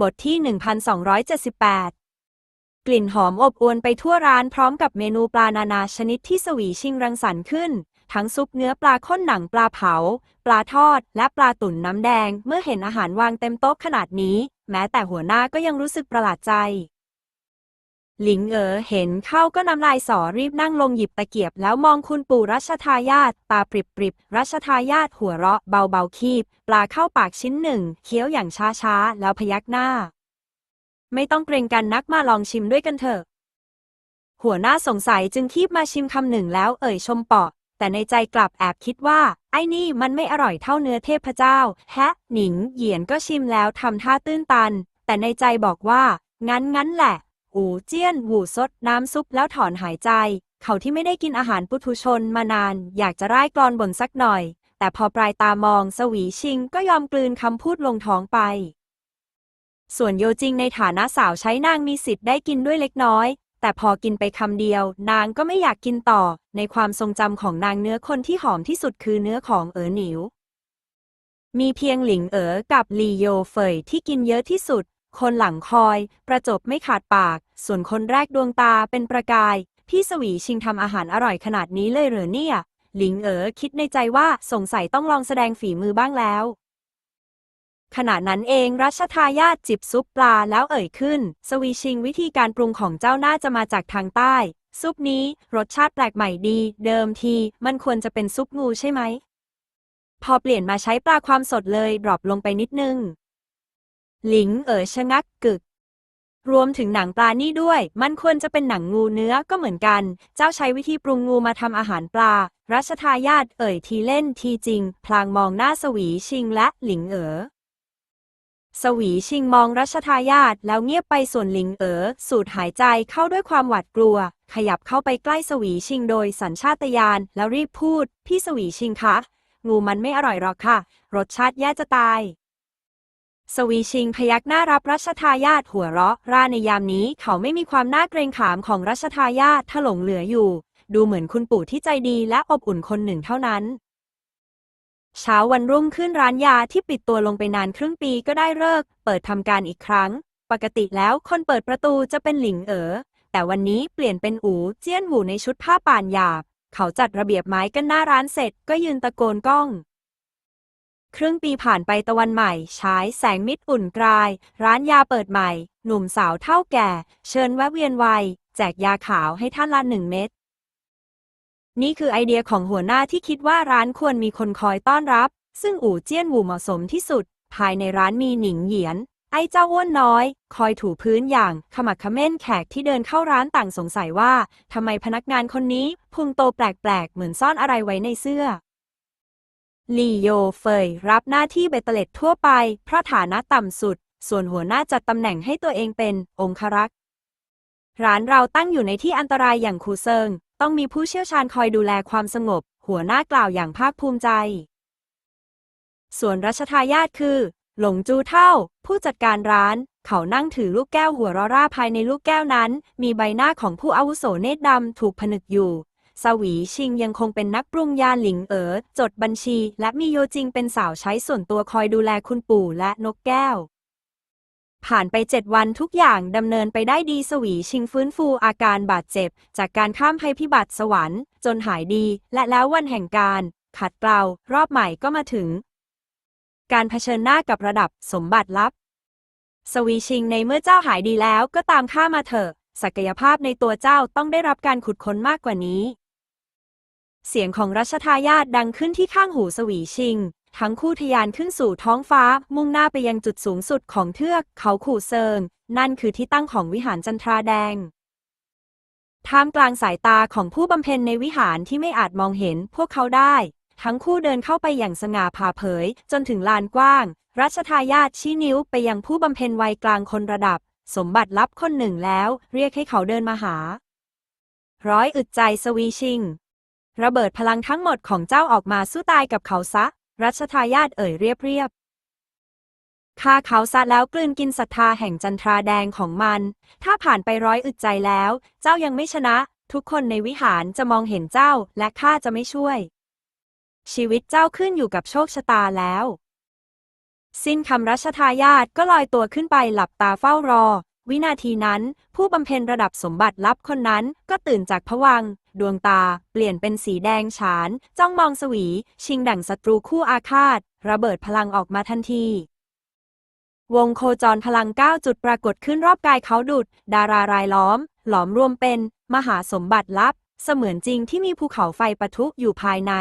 บทที่ 1278 กลิ่นหอมอบอวนไปทั่วร้านพร้อมกับเมนูปลานานาชนิดที่สวีชิงรังสรรค์ขึ้น ทั้งซุปเนื้อปลาข้นหนังปลาเผา ปลาทอด และปลาตุ๋นน้ำแดง เมื่อเห็นอาหารวางเต็มโต๊ะขนาดนี้ แม้แต่หัวหน้าก็ยังรู้สึกประหลาดใจ หลิงเอ๋อเห็นเข้าก็น้ำลายสอรีบนั่งลงหยิบตะเกียบ แล้วมองคุณปู่รัชทายาทตาปริบปริบรัชทายาทหัวเราะเบาๆคีบ ปลาเข้าปากชิ้นหนึ่ง เคี้ยวอย่างช้าๆ แล้วพยักหน้า ไม่ต้องเกรงกันนักมาลองชิมด้วยกันเถอะ หัวหน้าสงสัยจึงคีบมาชิมคำหนึ่งแล้วเอ่ยชมเปาะ แต่ในใจกลับแอบคิดว่า ไอ้นี่มันไม่อร่อยเท่าเนื้อเทพเจ้า แฮะ หนิงเหยียนก็ชิมแล้วทำท่าตื้นตัน แต่ในใจบอกว่า งั้นงั้นแหละ อูเจี้ยนหูซดน้ำซุปแล้วถอนหายใจ เขาที่ไม่ได้กินอาหารปุถุชนมานาน อยากจะร่ายกลอนบ่นสักหน่อย แต่พอปลายตามองสวีชิงก็ยอมกลืนคำพูดลงท้องไป ส่วนโยจิงในฐานะสาวใช้นางมีสิทธิ์ได้กินด้วยเล็กน้อย แต่พอกินไปคำเดียว นางก็ไม่อยากกินต่อ ในความทรงจำของนางเนื้อคนที่หอมที่สุดคือเนื้อของเอ๋อหนิวมีเพียงหลิงเอ๋อกับลีโยเฟยที่กินเยอะที่สุด คนหลังคอย ประจบไม่ขาดปาก ส่วนคนแรกดวงตาเป็นประกาย พี่สวีชิงทำอาหารอร่อยขนาดนี้เลยเหรอเนี่ย หลิงเอ๋อคิดในใจว่าสงสัยต้องลองแสดงฝีมือบ้างแล้ว ขณะนั้นเองรัชทายาทจิบซุปปลาแล้วเอ่ยขึ้น สวีชิงวิธีการปรุงของเจ้าน่าจะมาจากทางใต้ ซุปนี้รสชาติแปลกใหม่ดี เดิมทีมันควรจะเป็นซุปงูใช่ไหม พอเปลี่ยนมาใช้ปลาความสดเลยดรอปลงไปนิดนึง หลิงเอ๋อชะงักกึก รวมถึงหนังปลานี่ด้วย มันควรจะเป็นหนังงูเนื้อก็เหมือนกัน เจ้าใช้วิธีปรุงงูมาทำอาหารปลา รัชทายาทเอ่ยทีเล่นทีจริง พลางมองหน้าสวีชิงและหลิงเอ๋อสวีชิงมองรัชทายาทแล้วเงียบไปส่วนหลิงเอ๋อสูดหายใจเข้าด้วยความหวาดกลัว ขยับเข้าไปใกล้สวีชิงโดยสัญชาตญาณแล้วรีบพูด พี่สวีชิงคะ งูมันไม่อร่อยหรอกค่ะ รสชาติแย่จะตาย สวีชิงพยักหน้ารับรัชทายาทหัวเราะ ร่าในยามนี้เขาไม่มีความน่าเกรงขามของรัชทายาทถลงเหลืออยู่ ดูเหมือนคุณปู่ที่ใจดีและอบอุ่นคนหนึ่งเท่านั้น เช้าวันรุ่งขึ้นร้านยาที่ปิดตัวลงไปนานครึ่งปีก็ได้เลิก เปิดทำการอีกครั้ง ปกติแล้วคนเปิดประตูจะเป็นหลิงเอ๋อแต่วันนี้เปลี่ยนเป็นอูเจี้ยนหูในชุดผ้าป่านหยาบ เขาจัดระเบียบไม้กันหน้าร้านเสร็จก็ยืนตะโกนก้อง ครึ่งปีผ่านไปตะวันใหม่ฉายแสงมิดอุ่นกลาย ร้านยาเปิดใหม่ หนุ่มสาวเท่าแก่ เชิญแวะเวียนไวแจกยาขาวให้ท่านละหนึ่งเม็ดนี่คือไอเดียของหัวหน้าที่คิดว่าร้านควรมีคนคอยต้อนรับ ซึ่งอู่เจี้ยนหูเหมาะสมที่สุด ภายในร้านมีหนิงเหยียน ไอเจ้าอ้วนน้อย คอยถูพื้นอย่างขมักเขม้นแขกที่เดินเข้าร้านต่างสงสัยว่าทำไมพนักงานคนนี้พุงโตแปลกๆ เหมือนซ่อนอะไรไว้ในเสื้อ ลี่โยเฟยรับหน้าที่เบตเตเล็ดทั่วไป เพราะฐานะต่ำสุด ส่วนหัวหน้าจัดตำแหน่งให้ตัวเองเป็น องครักษ์ ร้านเราตั้งอยู่ในที่อันตรายอย่างคูเซิง ต้องมีผู้เชี่ยวชาญคอยดูแลความสงบ หัวหน้ากล่าวอย่างภาคภูมิใจ ส่วนรัชทายาทคือ หลงจูเท่า ผู้จัดการร้าน เขานั่งถือลูกแก้วหัวรอร่าภายในลูกแก้วนั้น มีใบหน้าของผู้อาวุโสเนตรดำถูกผนึกอยู่ สวีชิงยังคงเป็นนักปรุงยาหลิงเอ๋อจดบัญชี และมีโยจิงเป็นสาวใช้ส่วนตัวคอยดูแลคุณปู่และนกแก้ว ผ่านไปเจ็ดวันทุกอย่างดำเนินไปได้ดีสวีชิงฟื้นฟูอาการบาดเจ็บ จากการข้ามภัยพิบัติสวรรค์ จนหายดี และแล้ววันแห่งการ ขัดเกลารอบใหม่ก็มาถึง การเผชิญหน้ากับระดับสมบัติลับ สวีชิงในเมื่อเจ้าหายดีแล้วก็ตามข้ามาเถอะศักยภาพในตัวเจ้าต้องได้รับการขุดค้นมากกว่านี้ เสียงของรัชทายาทดังขึ้นที่ข้างหูสวีชิง ทั้งคู่ทะยานขึ้นสู่ท้องฟ้า มุ่งหน้าไปยังจุดสูงสุดของเทือกเขาขู่เซิง นั่นคือที่ตั้งของวิหารจันทราแดง ท่ามกลางสายตาของผู้บำเพ็ญในวิหารที่ไม่อาจมองเห็นพวกเขาได้ ทั้งคู่เดินเข้าไปอย่างสง่าผ่าเผย จนถึงลานกว้าง รัชทายาทชี้นิ้วไปยังผู้บำเพ็ญวัยกลางคนระดับ สมบัติลับคนหนึ่งแล้ว เรียกให้เขาเดินมาหา ร้อยอึดใจสวีชิง ระเบิดพลังทั้งหมดของเจ้าออกมาสู้ตายกับเขาซะ รัชทายาทเอ่ยเรียบเรียบฆ่าเขาซะแล้วกลืนกินศรัทธาแห่งจันทราแดงของมัน ถ้าผ่านไปร้อยอึดใจแล้ว เจ้ายังไม่ชนะ ทุกคนในวิหารจะมองเห็นเจ้าและข้าจะไม่ช่วย ชีวิตเจ้าขึ้นอยู่กับโชคชะตาแล้ว สิ้นคำรัชทายาทก็ลอยตัวขึ้นไปหลับตาเฝ้ารอ วินาทีนั้น ผู้บำเพ็ญระดับสมบัติลับคนนั้นก็ตื่นจากผวัง ดวงตาเปลี่ยนเป็นสีแดงฉาน จ้องมองสวี ชิงดั่งศัตรูคู่อาฆาต ระเบิดพลังออกมาทันที วงโคจรพลังเก้าจุดปรากฏขึ้นรอบกายเขาดุด ดารารายล้อม หลอมรวมเป็น มหาสมบัติลับ เสมือนจริงที่มีภูเขาไฟปะทุอยู่ภายใน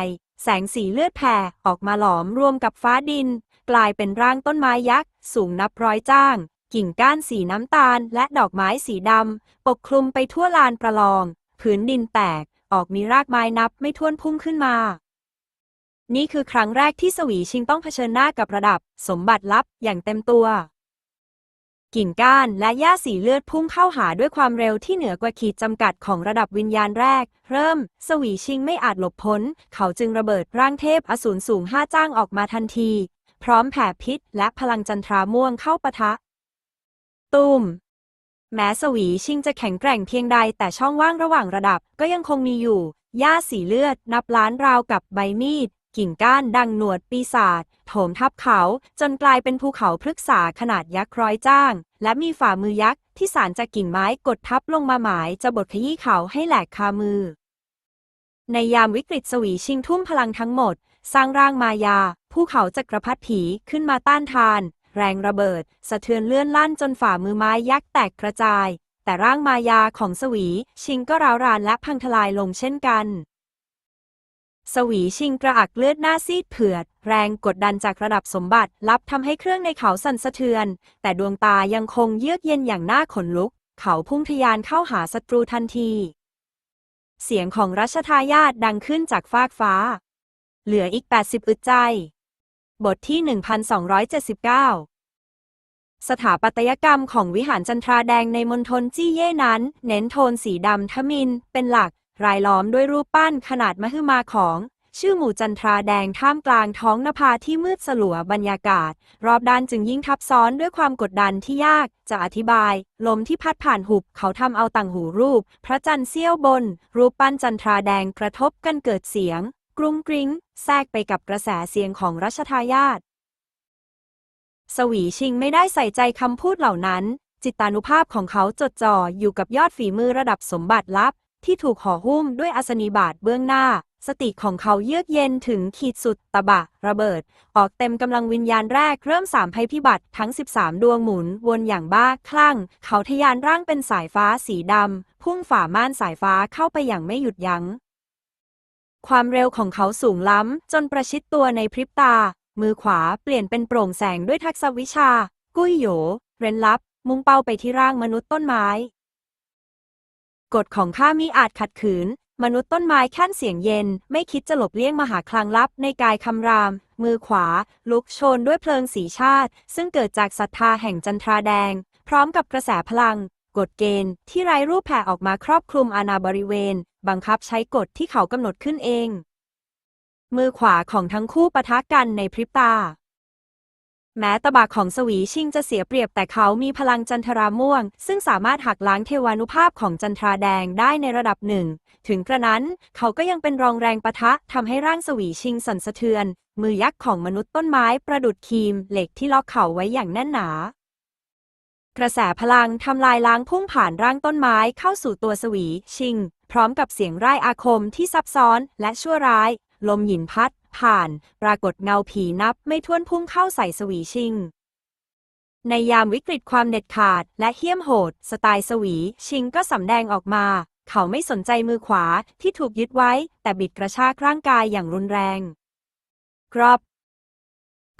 แสงสีเลือดแผ่ออกมาหลอมรวมกับฟ้าดิน กลายเป็นร่างต้นไม้ยักษ์ สูงนับร้อยจ้างกิ่งก้านสีน้ำตาลและดอกไม้สีดำ ปกคลุมไปทั่วลานประลอง ผืนดินแตก ออกมีรากไม้นับไม่ถ้วนพุ่งขึ้นมา นี่คือครั้งแรกที่สวีชิงต้องเผชิญหน้ากับระดับ สมบัติลับอย่างเต็มตัว กิ่งก้านและหญ้าสีเลือดพุ่งเข้าหาด้วยความเร็วที่เหนือกว่าขีดจำกัดของระดับวิญญาณแรก เริ่ม สวีชิงไม่อาจหลบพ้น เขาจึงระเบิดร่างเทพอสูรสูงห้าจ้างออกมาทันที พร้อมแผ่พิษและพลังจันทราม่วงเข้าปะทะตูม แม้สวีชิงจะแข็งแกร่งเพียงใดแต่ช่องว่างระหว่างระดับก็ยังคงมีอยู่ หญ้าสีเลือด นับล้านราวกับใบมีด กิ่งก้านดังหนวดปีศาจโถมทับเขา จนกลายเป็นภูเขาพฤกษาขนาดยักษ์ร้อยจ้าง และมีฝ่ามือยักษ์ที่สารจากกิ่งไม้กดทับลงมาหมายจะบดขยี้เขาให้แหลกคามือ ในยามวิกฤตสวีชิงทุ่มพลังทั้งหมด สร้างร่างมายา ภูเขาจักรพรรดิผีขึ้นมาต้านทาน แรงระเบิด สะเทือนเลื่อนลั่นจนฝ่ามือไม้ยักษ์แตกกระจาย แต่ร่างมายาของสวีชิงก็ร้าวรานและพังทลายลงเช่นกัน สวีชิงกระอักเลือดหน้าซีดเผือด แรงกดดันจากระดับสมบัติลับทำให้เครื่องในเขาสั่นสะเทือน แต่ดวงตายังคงเยือกเย็นอย่างน่าขนลุก เขาพุ่งทะยานเข้าหาศัตรูทันที เสียงของรัชทายาทดังขึ้นจากฟากฟ้า เหลืออีก 80 อึดใจ บทที่ 1279 สถาปัตยกรรมของวิหารจันทราแดงในมณฑลจี้เย่นั้น เน้นโทนสีดำทมิน เป็นหลัก รายล้อมด้วยรูปปั้นขนาดมหึมาของ ชื่อหมู่จันทราแดงท่ามกลางท้องนภาที่มืดสลัวบรรยากาศ รอบด้านจึงยิ่งทับซ้อนด้วยความกดดันที่ยาก จะอธิบาย ลมที่พัดผ่านหุบเขาทำเอาต่างหูรูป พระจันทร์เสี้ยวบน รูปปั้นจันทราแดงกระทบกันเกิดเสียง กรุงกริ้งแทรกไปกับกระแสเสียงของรัชทายาทสวีชิงไม่ได้ใส่ใจคำพูดเหล่านั้น จิตานุภาพของเขาจดจ่ออยู่กับยอดฝีมือระดับสมบัติลับ ที่ถูกห่อหุ้มด้วยอัศนีบาทเบื้องหน้า สติของเขาเยือกเย็นถึงขีดสุดตะบะ ระเบิด ออกเต็มกำลังวิญญาณแรกเริ่มสามภัยพิบัติทั้ง 13 ดวงหมุนวนอย่างบ้าคลั่ง เขาทะยานร่างเป็นสายฟ้าสีดำพุ่งฝ่าม่านสายฟ้าเข้าไปอย่างไม่หยุดยัง้ง ความเร็วของเขาสูงล้ำ จนประชิดตัวในพริบตา มือขวาเปลี่ยนเป็นโปร่งแสงด้วยทักษะวิชา กุ้ยโหยเร้นลับ มุ่งเป้าไปที่ร่างมนุษย์ต้นไม้ กฎของข้ามีอาจขัดขืน มนุษย์ต้นไม้แค่นเสียงเย็น ไม่คิดจะหลบเลี่ยงมหาคลังลับในกายคำราม มือขวา ลุกโชนด้วยเพลิงสีชาติ ซึ่งเกิดจากศรัทธาแห่งจันทราแดง พร้อมกับกระแสพลังกฎเกณฑ์ที่ไร้รูปแผ่ออกมาครอบคลุมอาณาบริเวณ บังคับใช้กฎที่เขากำหนดขึ้นเอง มือขวาของทั้งคู่ปะทะกันในพริบตา แม้ตะบะของสวีชิงจะเสียเปรียบแต่เขามีพลังจันทราม่วง ซึ่งสามารถหักล้างเทวานุภาพของจันทราแดงได้ในระดับหนึ่ง ถึงกระนั้นเขาก็ยังเป็นรองแรงปะทะทำให้ร่างสวีชิงสั่นสะเทือน มือยักษ์ของมนุษย์ต้นไม้ประดุดคีมเหล็กที่ล็อกเขาไว้อย่างแน่นหนากระแสพลังทำลายล้างพุ่งผ่านร่างต้นไม้เข้าสู่ตัวสวี ชิง พร้อมกับเสียงร่ายอาคมที่ซับซ้อนและชั่วร้าย ลมหยินพัด ผ่าน ปรากฏเงาผีนับไม่ถ้วนพุ่งเข้าใส่สวีชิง ในยามวิกฤตความเด็ดขาดและเหี้ยมโหด สไตล์สวีชิงก็สำแดงออกมา เขาไม่สนใจมือขวาที่ถูกยึดไว้ แต่บิดกระชากร่างกายอย่างรุนแรงกรอบ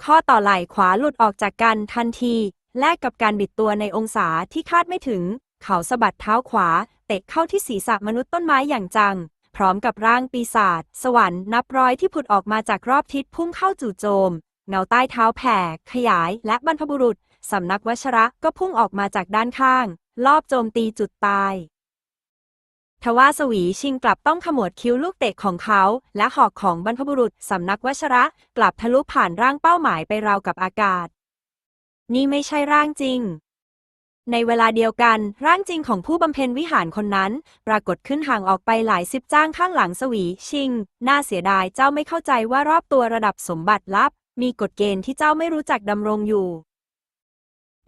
ข้อต่อไหล่ขวาหลุดออกจากกันทันที แลกกับการบิดตัวในองศาที่คาดไม่ถึง เขาสะบัดเท้าขวา ตะเข้าที่ศีรษะมนุษย์ต้นไม้อย่างจัง พร้อมกับร่างปีศาจสวรรค์นับร้อยที่ผุดออกมาจากรอบทิศพุ่งเข้าจู่โจม เงาใต้เท้าแผ่ ขยาย และบรรพบุรุษสำนักวชระก็พุ่งออกมาจากด้านข้าง ลอบโจมตีจุดตายทว่าสวีชิงกลับต้องขมวดคิ้วลูกเตะของเขา และหอกของบรรพบุรุษสำนักวชระ กลับทะลุผ่านร่างเป้าหมายไปราวกับอากาศ นี่ไม่ใช่ร่างจริง ในเวลาเดียวกัน ร่างจริงของผู้บำเพ็ญวิหารคนนั้น ปรากฏขึ้นห่างออกไปหลายสิบจ้างข้างหลังสวี ชิง น่าเสียดายเจ้าไม่เข้าใจว่ารอบตัวระดับสมบัติลับ มีกฎเกณฑ์ที่เจ้าไม่รู้จักดำรงอยู่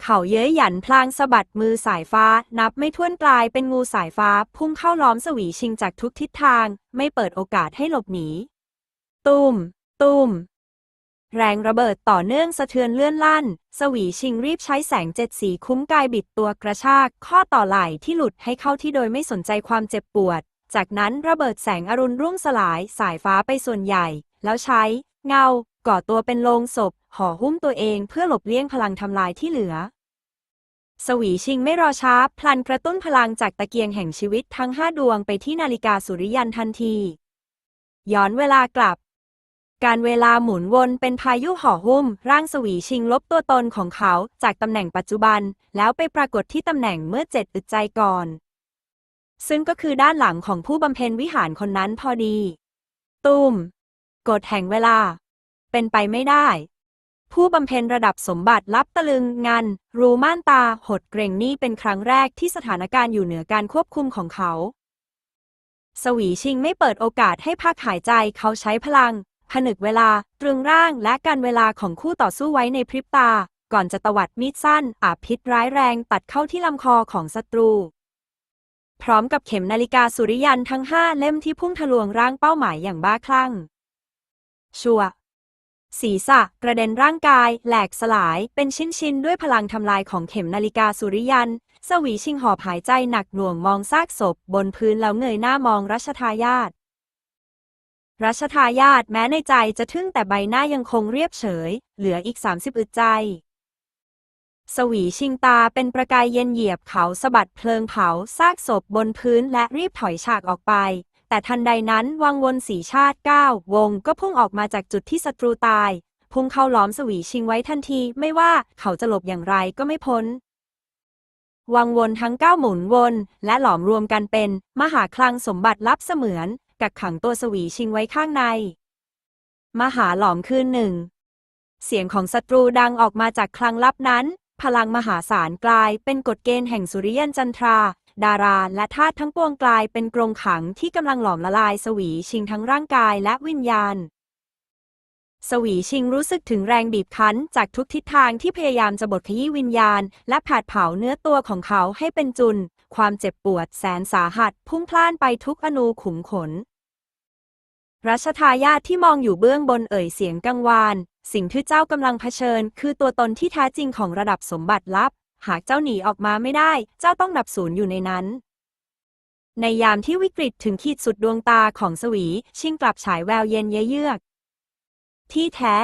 เขาเย้ยหยันพลางสะบัดมือสายฟ้า นับไม่ถ้วนกลายเป็นงูสายฟ้า พุ่งเข้าล้อมสวีชิงจากทุกทิศทาง ไม่เปิดโอกาสให้หลบหนี ตุ้ม ตุ้ม แรงระเบิดต่อเนื่องสะเทือนเลื่อนลั่น สวีชิงรีบใช้แสงเจ็ดสีคุ้มกายบิดตัวกระชาก ข้อต่อไหล่ที่หลุดให้เข้าที่โดยไม่สนใจความเจ็บปวด จากนั้นระเบิดแสงอรุณรุ่งสลายสายฟ้าไปส่วนใหญ่ แล้วใช้ เงา ก่อตัวเป็นโลงศพ ห่อหุ้มตัวเองเพื่อหลบเลี่ยงพลังทำลายที่เหลือ สวีชิงไม่รอช้า พลันกระตุ้นพลังจากตะเกียงแห่งชีวิตทั้งห้าดวงไปที่นาฬิกาสุริยันทันที ย้อนเวลากลับ การเวลาหมุนวนเป็นพายุห่อหุ้ม ร่างสวีชิงลบตัวตนของเขาจากตำแหน่งปัจจุบัน แล้วไปปรากฏที่ตำแหน่งเมื่อเจ็ดอึดใจก่อน ซึ่งก็คือด้านหลังของผู้บำเพ็ญวิหารคนนั้นพอดี ตุ้มกฎแห่งเวลา เป็นไปไม่ได้ ผู้บำเพ็ญระดับสมบัติลับตะลึงงานรูม่านตา หดเกรงนี่เป็นครั้งแรกที่สถานการณ์อยู่เหนือการควบคุมของเขา สวีชิงไม่เปิดโอกาสให้พักหายใจเขาใช้พลัง ผนึกเวลา ตรึงร่างและการเวลาของคู่ต่อสู้ไว้ในพริบตา ก่อนจะตวัดมีดสั้น อาบพิษร้ายแรงตัดเข้าที่ลำคอของศัตรู พร้อมกับเข็มนาฬิกาสุริยันทั้งห้าเล่มที่พุ่งทะลวงร่างเป้าหมายอย่างบ้าคลั่ง ชัวศีรษะกระเด็นร่างกาย แหลกสลายเป็นชิ้น ๆ ด้วยพลังทำลายของเข็มนาฬิกาสุริยัน สวีชิงหอบหายใจหนักหน่วงมองซากศพบนพื้นแล้วเงยหน้ามองรัชทายาท รัชทายาทแม้ในใจจะทึ่งแต่ใบหน้ายังคงเรียบเฉย เหลืออีก30อึดใจ สวีชิงตาเป็นประกายเย็นเหยียบเขาสะบัดเพลิงเผาซากศพบนพื้นและรีบถอยฉากออกไป แต่ทันใดนั้นวังวนสีชาติก้าววงก็พุ่งออกมาจากจุดที่ศัตรูตาย พุ่งเข้าล้อมสวีชิงไว้ทันทีไม่ว่าเขาจะหลบอย่างไรก็ไม่พ้นวังวนทั้งเก้าหมุนวน และหลอมรวมกันเป็น มหาคลังสมบัติลับเสมือน กักขังตัวสวีชิงไว้ข้างใน มหาหลอมคืนหนึ่ง เสียงของศัตรูดังออกมาจากคลังลับนั้น พลังมหาศาลกลายเป็นกฎเกณฑ์แห่งสุริยันจันทรา ดาราและธาตุทั้งปวงกลายเป็นกรงขังที่กำลังหลอมละลายสวีชิงทั้งร่างกายและวิญญาณสวีชิงรู้สึกถึงแรงบีบคั้นจากทุกทิศทางที่พยายามจะบดขยี้วิญญาณ และผาดเผาเนื้อตัวของเขาให้เป็นจุน ความเจ็บปวดแสนสาหัสพุ่งพล่านไปทุกอนูขุมขน รัชทายาทที่มองอยู่เบื้องบนเอ่ยเสียงกังวาน สิ่งที่เจ้ากำลังเผชิญ คือตัวตนที่แท้จริงของระดับสมบัติลับ หากเจ้าหนีออกมาไม่ได้ เจ้าต้องดับศูนย์อยู่ในนั้น ในยามที่วิกฤตถึงขีดสุดดวงตาของสวี ชิงกลับฉายแววเย็นเยือก ที่แท้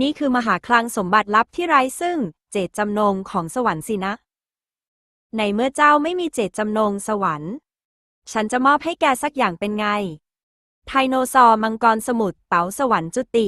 นี่คือมหาคลังสมบัติลับที่ไร้ซึ่ง เจตจำนงของสวรรค์สินะ ในเมื่อเจ้าไม่มีเจตจำนงสวรรค์ ฉันจะมอบให้แกสักอย่างเป็นไง ไทโนซอร์มังกรสมุทรเต๋าสวรรค์จุติ